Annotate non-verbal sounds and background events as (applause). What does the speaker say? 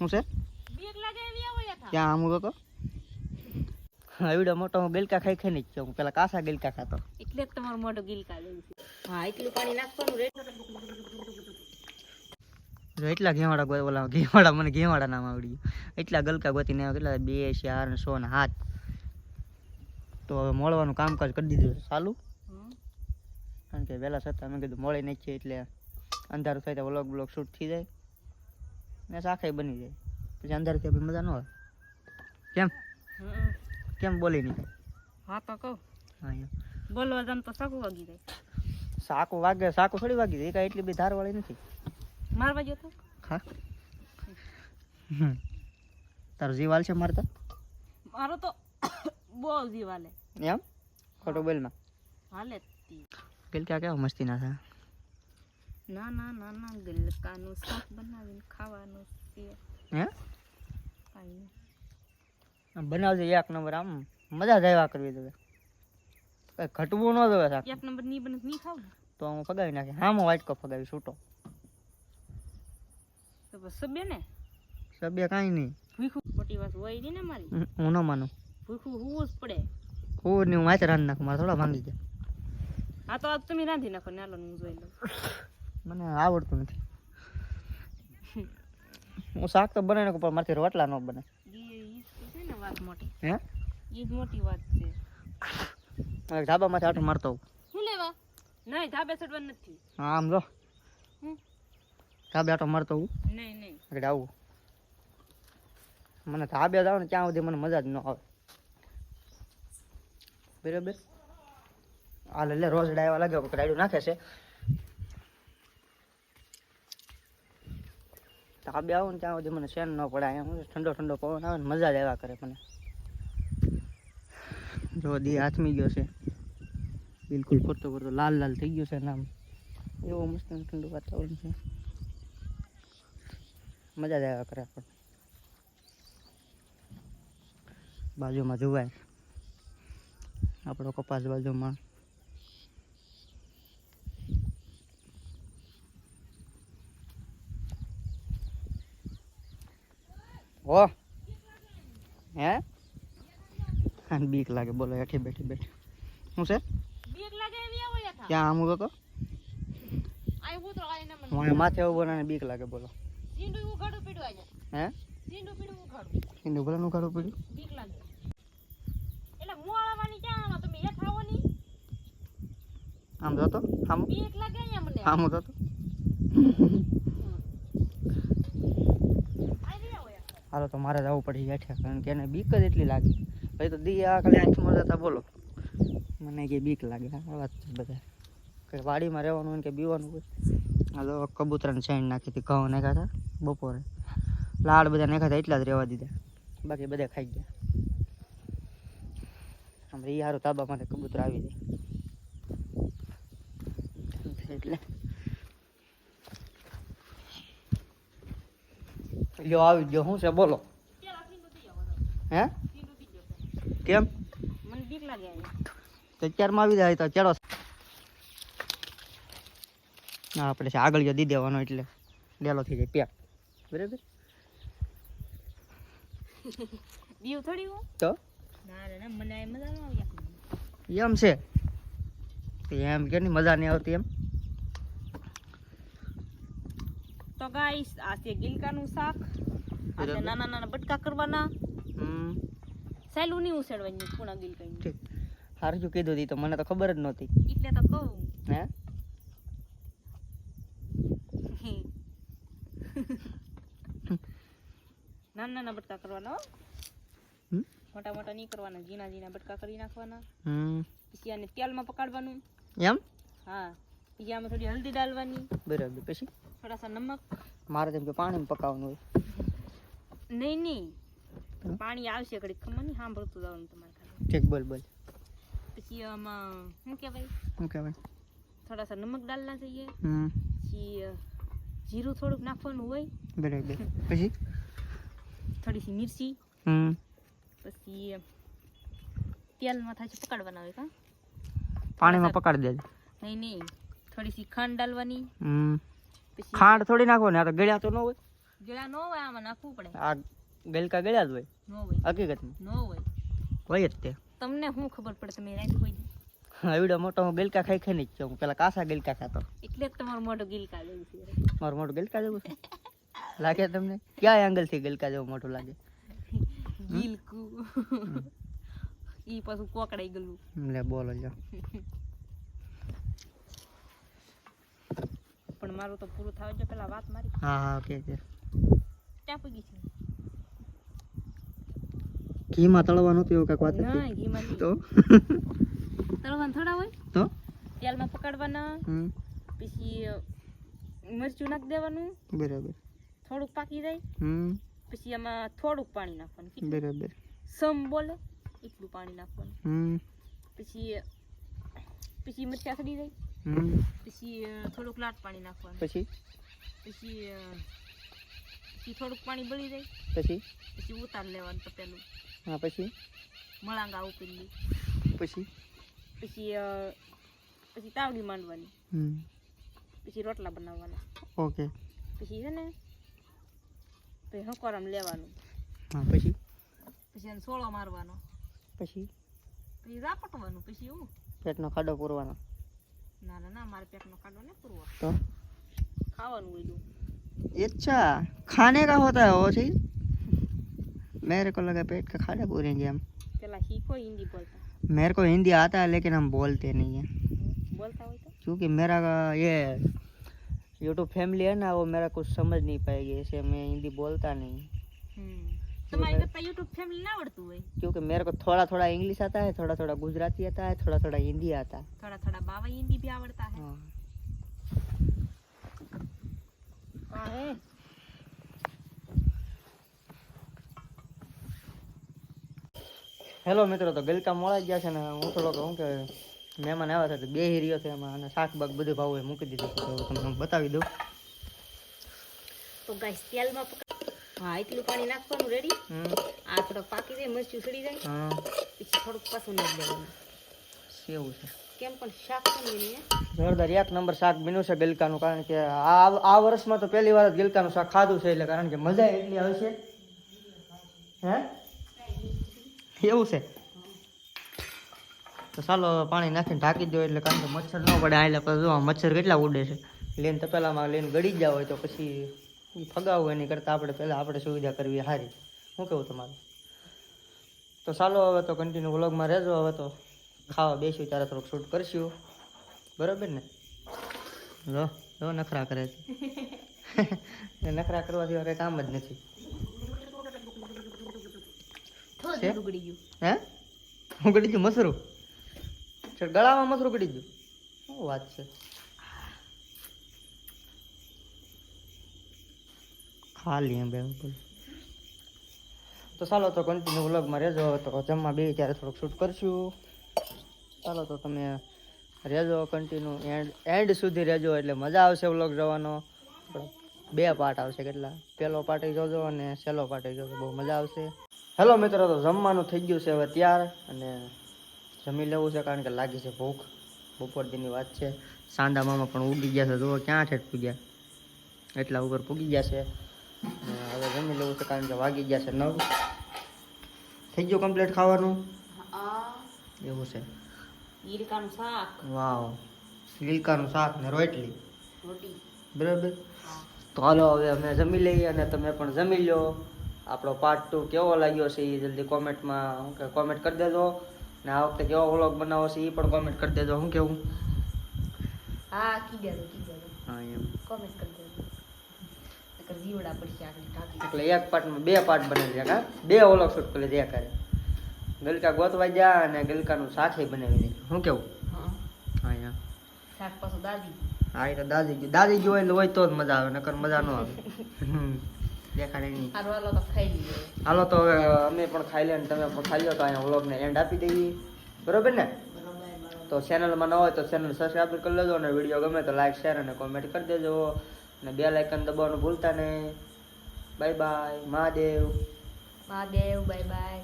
શું છે? ક્યાં આમ તો? એવડો મોટો હું ગલકા ખાઈ ખાઈ જ છું. હું પેલા કાસા ગલકા ખાતો. એટલે જ તમારું મોટો ગિલકા હા એટલું પાણી નાખવાનું રે જો એટલા ઘેવાડા ઓલા ઘેવાડા મને ઘેવાડા નામ આવડી ગયું એટલા ગલકા ગોતીને ને કેટલા બે ચાર ને સો ને હાથ. તો હવે મળવાનું કામકાજ કરી દીધું ચાલુ. કારણ કે વહેલા છતાં મેં કીધું મળી નહીં છે એટલે અંધારું થાય તો વ્લોગ બ્લોગ શૂટ થઈ જાય. ને શાખાઈ બની જાય. પછી અંદર થાય પછી મજા ન આવે કેમ. કેમ બોલી નહીં? હા તો કહું. હા. બોલવા જામ તો સાકું વાગી જાય. સાકું વાગે સાકું થોડી વાગી જાય. કાંઈ એટલી બધી ધારવાળી નથી. મારવા ગયો તો? હા. તારો જીવાલ છે મારતા મારો તો બહુ જીવાલે એમ? ખોટું બોલમાં હાલે ગેલ ક્યાં ક્યાં મસ્તી ના થાય ના ના ના ના ગલકાનું શાક બનાવીને ખાવાનું છે. હે? કાઈ બનાવજે એક નંબર આમ મજા જ આવ્યા કરવી તો કઈ ઘટવું ન જોવે શાક. એક નંબરની બને ની ખાવ તો હું ફગાવી નાખી હા હું વાટકો ફગાવી છૂટો. તો સબે ને? સબે કાઈ નહીં. ભૂખું ખોટી વાત હોય નહીં ને મારી? હું- ન માનું. ભૂખું હોવું જ પડે. હું ને હું માથે રાંધી નાખું મારે થોડા ભાંગી જાય. હા તો આજ તમે રાંધી નાખો ને હાલો હું જોઈ લઉં. મને આવડતું નથી. હું શાક તો બનાવી નાખું પણ મારથી રોટલા ન બને. હે? ઈ મોટી વાત છે ધાબામાંથી આટો મારતો હોઉં લેવા? નહીં ધાબે ચડવા નથી. હા આમ જો. ધાબે આટો મારતો હોઉં નહીં નહીં. આગળ આવું. મને ધાબે જાવ ને ત્યાં સુધી મને મજા જ ન આવે. બરાબર? હાલ એટલે રોજ ડાયવા લાગે રાયડું નાખે છે. ધાબે આવું ને ત્યાં સુધી મને શેન ન પડે અહીંયા હું ઠંડો ઠંડો પવન આવે ને મજા જ આવ્યા કરે મને. જો દી હાથમી ગયો છે. બિલકુલ ફરતો ફરતો લાલ લાલ થઈ ગયો છે નામ. એવો મસ્ત ઠંડુ વાતાવરણ છે. મજા જ આવ્યા કરે પણ બાજુમાં જોવાય. આપણો કપાસ બાજુમાં. ઓ હે? આને બીક લાગે. બોલો હેઠી બેઠી બેઠી. શું છે? બીક લાગે એવી આવો યથા ક્યાં આમ તો? આય ઉતરો આય ને મને હું માથે ઊભો ને બીક લાગે બોલો. સીંડું ઉઘાડું પીડું આજે હે? સીંડું પીડું ઉઘાડું. એનું ભલે કાઢવું પડ્યું બીક લાગે. એટલે મોળવાની ક્યાં આનો તમે યથ આવો ની. આમ જોતો આમ. બીક લાગે અહીંયા મને. આમ જોતો આય નહીં આવો યાર હાલો તો મારે જવું પડી હેઠે, કારણ કે એને બીક જ એટલી લાગી. ભાઈ તો દી આ ખાલી મળતા હતા બોલો. મને કે બીક લાગે આ વાત છે બધા કે વાડીમાં રહેવાનું હોય કે બીવાનું હોય. હાલો કબૂતરાને સાઈન નાખી હતી, ઘઉં નાખ્યા હતા બપોરે. લાડ બધા નાખ્યા હતા, એટલા જ રહેવા દીધા. બાકી બધા ખાઈ ગયા. આમ હારું તાબા માટે કબૂતર આવી જાય. એટલે લ્યો આવી ગયો શું છે? બોલો. હે? કેમ? મને બીક લાગે તો અત્યારમાં આવી જાય તો ચડો ના આપણે આગળ જો દી દેવાનો એટલે ડેલો થઈ જાય પેક બરાબર? બીવ થોડી હું? તો? ના રે ના મને આ મજા ન આવી. એમ છે. એમ કે મજા નહીં આવતી એમ? તો ગાઈસ આ છે ગિલકાનું શાક. આ નાના નાના બટકા કરવાના. હમ. સહેલું નહીં ઉસેડવાની પૂણા ગિલકાની સારું શું કીધું તો મને તો ખબર જ નહોતી. એટલે તો કહું. હે? નાના નાના બટકા કરવાના? મોટા મોટા નહીં કરવાના ઝીણા ઝીણા બટકા કરી નાખવાના. હમ. પછી આને તેલમાં પકાડવાનું. એમ? હા. પછી થોડી હલ્દી ડાલવાની. બરાબર. પછી? થોડા સા નમક. મારે તેમ કે પાણીમાં પકાવવાનું હોય. નહીં નહીં. પાણી આવશે ઘડીક. ખબર નહીં સાંભળતું જવાનું તમારે ઠીક બોલ બોલ. પછી આમાં શું કહેવાય? શું કહેવાય? થોડા સા નમક ડાલના જોઈએ પછી જીરું થોડુંક નાખવાનું હોય. બરાબર. પછી? થોડી સી મિરચી પછી તેલમાં થાય છે પકડવાના હોય કા? પાણીમાં પકડી દે નહીં નહીં. થોડી સી ખાંડ ડાલવાની. હમ. પછી ખાંડ થોડી નાખો ને આ તો ગળ્યા તો ન હોય. ગળ્યા ન હોય આમાં નાખવું પડે. આ ગલકા ગળ્યા જ હોય. ન હોય. હકીકતમાં. ન હોય. હોય જ તે. તમને શું ખબર પડે? તમે રાત હોય એવડો મોટો હું ગલકા ખાઈ ખાઈ નહીં હું પેલા કાસા ગલકા ખાતો. એટલે જ તમારું મોઢું ગિલકા જેવું છે. મારું મોટું ગલકા જેવું છે? લાગે તમને? ક્યાં એંગલથી ગલકા જેવું મોટું લાગે? ગિલકુ. ઈ પાછું કોકડાઈ ગયું લે બોલો જો પણ મારું તો પૂરું થાય. જો પેલા વાત મારી. હા હા કે છે ક્યાં પૂગી છે? ઘીમાં તળવાનું હતું એવું કાંઈક વાત ના ઘીમાં તો? તળવાનું થોડા હોય? તો? તેલમાં પકડવાના હમ. પછી અ, મરચું નાખી દેવાનું. બરાબર. થોડુંક પાકી જાય. હમ. પછી એમાં થોડુંક પાણી નાખવાનું કેટલું? બરાબર. સમ બોલે એટલું પાણી નાખવાનું. હમ. પછી પછી મરચાં સડી જાય. પછી થોડુંક લાટ પાણી નાખવાનું. પછી? પછી પછી થોડુંક પાણી બળી જાય. પછી? પછી ઉતાર લેવાનું તપેલું હા પછી? મળાંગા ઉપેલી પછી? પછી પછી તાવડી માંડવાની. હમ. પછી રોટલા બનાવવાના. ઓકે. પછી છે ને પછી હકોરામ લેવાનું. હા પછી? પછી એને સોળો મારવાનો. પછી? પછી રાપટવાનું પછી એવું પેટનો ખાડો પૂરવાનો. ના ના ના મારે પેટનો ખાડો ને પૂરવો તો ખાવાનું હોય દઉં अच्छा खाने का होता है वो चीज मेरे को लगा पेट का खाना पूरेंगे हम પેલા શીખો હિન્દી બોલતા मेरे को हिंदी आता है लेकिन हम बोलते नहीं हैं બોલતા હોય તો क्योंकि मेरा ये यूट्यूब फैमिली है ना वो मेरा कुछ समझ नहीं पाएगी ऐसे मैं हिंदी बोलता नहीं હમ તમારી કરતા યુટ્યુબ ફેમિલી ના આવડતું હોય क्योंकि मेरे को थोड़ा थोड़ा इंग्लिश आता है थोड़ा थोड़ा गुजराती आता है थोड़ा थोड़ा हिंदी आता है થોડા થોડા બાવા હિન્દી ભી આવડતા હે हाँ હા હે હેલો મિત્રો તો ગલકા મોળા ગયા છે ને હું થોડોક શું કે મહેમાન આવ્યા હતા તો બે રહ્યો છે એમાં અને શાક બાક બધું ભાવ મૂકી દીધું છે તો તમને હું બતાવી દઉં તો ગાઈસ તેલમાં પકડ હા એટલું પાણી નાખવાનું રેડી આ થોડો પાકી જાય મરચું સડી જાય. હા. પછી થોડુંક પાછું નાખી દેવાનું. એવું છે? કેમ પણ શાક જોરદાર એક નંબર શાક બન્યું છે ગલકાનું કારણ કે આ આ વર્ષમાં તો પહેલી વાર જ ગલકાનું શાક ખાધું છે એટલે કારણ કે મજા એટલી આવશે હે? એવું છે? તો ચાલો પાણી નાખીને ઢાંકી દો એટલે કારણ કે મચ્છર ન પડે આ એટલે જો મચ્છર કેટલા ઉડે છે. લઈને તપેલામાં લઈને ગળી જ જાવ હોય તો પછી ફગાવવું એની કરતાં આપણે પહેલાં આપણે સુવિધા કરવી સારી શું કેવું તમારું? તો ચાલો હવે તો કન્ટિન્યુ વ્લોગમાં રહેજો હવે તો ખાવા બેસ્યું ત્યારે થોડુંક શૂટ કરશું. બરાબર ને? લો લો નખરા કરે છે. (laughs) નખરા કરવા સિવાય કંઈ કામ જ નથી. ઉગડી ગયું. હે? ગળી ગયું મસરું? ગળામાં મસરું ઉગડી ગયું. શું વાત છે? ખાલી એમ બે તો ચાલો તો કન્ટિન્યુ વ્લોગમાં રહેજો. તો જમવા બે ત્યારે થોડુંક શૂટ કરશું. ચાલો તો તમે રહેજો કન્ટિન્યુ એન્ડ એન્ડ સુધી રહેજો એટલે મજા આવશે વ્લોગ જોવાનો. બે પાર્ટ આવશે કેટલા? પહેલો પાર્ટ જોજો અને છેલ્લો પાર્ટ જોજો. બહુ મજા આવશે. હેલો મિત્રો, તો જમવાનું થઈ ગયું છે હવે ત્યાર અને જમી લેવું છે કારણ કે લાગી છે ભૂખ. બપોર દીની વાત છે. સાંડા મામા પણ ઉગી ગયા છે. જુઓ ક્યાં ઠેઠ પૂગ્યા? એટલા ઉપર પૂગી ગયા છે. હવે જમી લેવું છે કારણ કે વાગી ગયા છે નવ. થઈ ગયું કમ્પ્લીટ ખાવાનું? એવું છે. ગીરકાનું શાક. વાવ. લીલકાનું શાક ને રોટલી. રોટી. બરાબર? તો હાલો હવે અમે જમી લઈએ અને તમે પણ જમી લો. આપણો પાર્ટ ટુ કેવો લાગ્યો છે એ જલ્દી કોમેન્ટમાં કે કોમેન્ટ કરી દેજો. ને આ વખતે કેવો વ્લોગ બનાવો છે એ પણ કોમેન્ટ કરી દેજો. શું કેવું? હા કી દેજો કી દેજો હા એમ. કોમેન્ટ કરી જીવડા પડશે આગળ એટલે એક પાર્ટમાં બે પાર્ટ બનેલી છે કા? બે ઓલો શૂટ કરી દે કરે ગલકા ગોતવા જા અને ગલકાનું શાકે બનાવી દે શું કેવું? હા. અહીંયા શાક પાછું દાદી હા એ તો દાદી ગયું. દાદી ગયું એટલે હોય તો જ મજા આવે નકર મજા ન આવે. દેખાડે નહીં. હાલો તો ખાઈ લઈએ. હાલો તો હવે અમે પણ ખાઈ લે અને તમે પણ ખાઈ લો તો અહીંયા વ્લોગને એન્ડ આપી દઈએ. બરોબર ને? તો ચેનલમાં ન હોય તો ચેનલ સબસ્ક્રાઈબ કરી લેજો અને વીડિયો ગમે તો લાઈક શેર અને કોમેન્ટ કરી દેજો. અને બે લાઇકન દબાવવાનું ભૂલતા નહીં. Bye bye Mahadev. Mahadev bye bye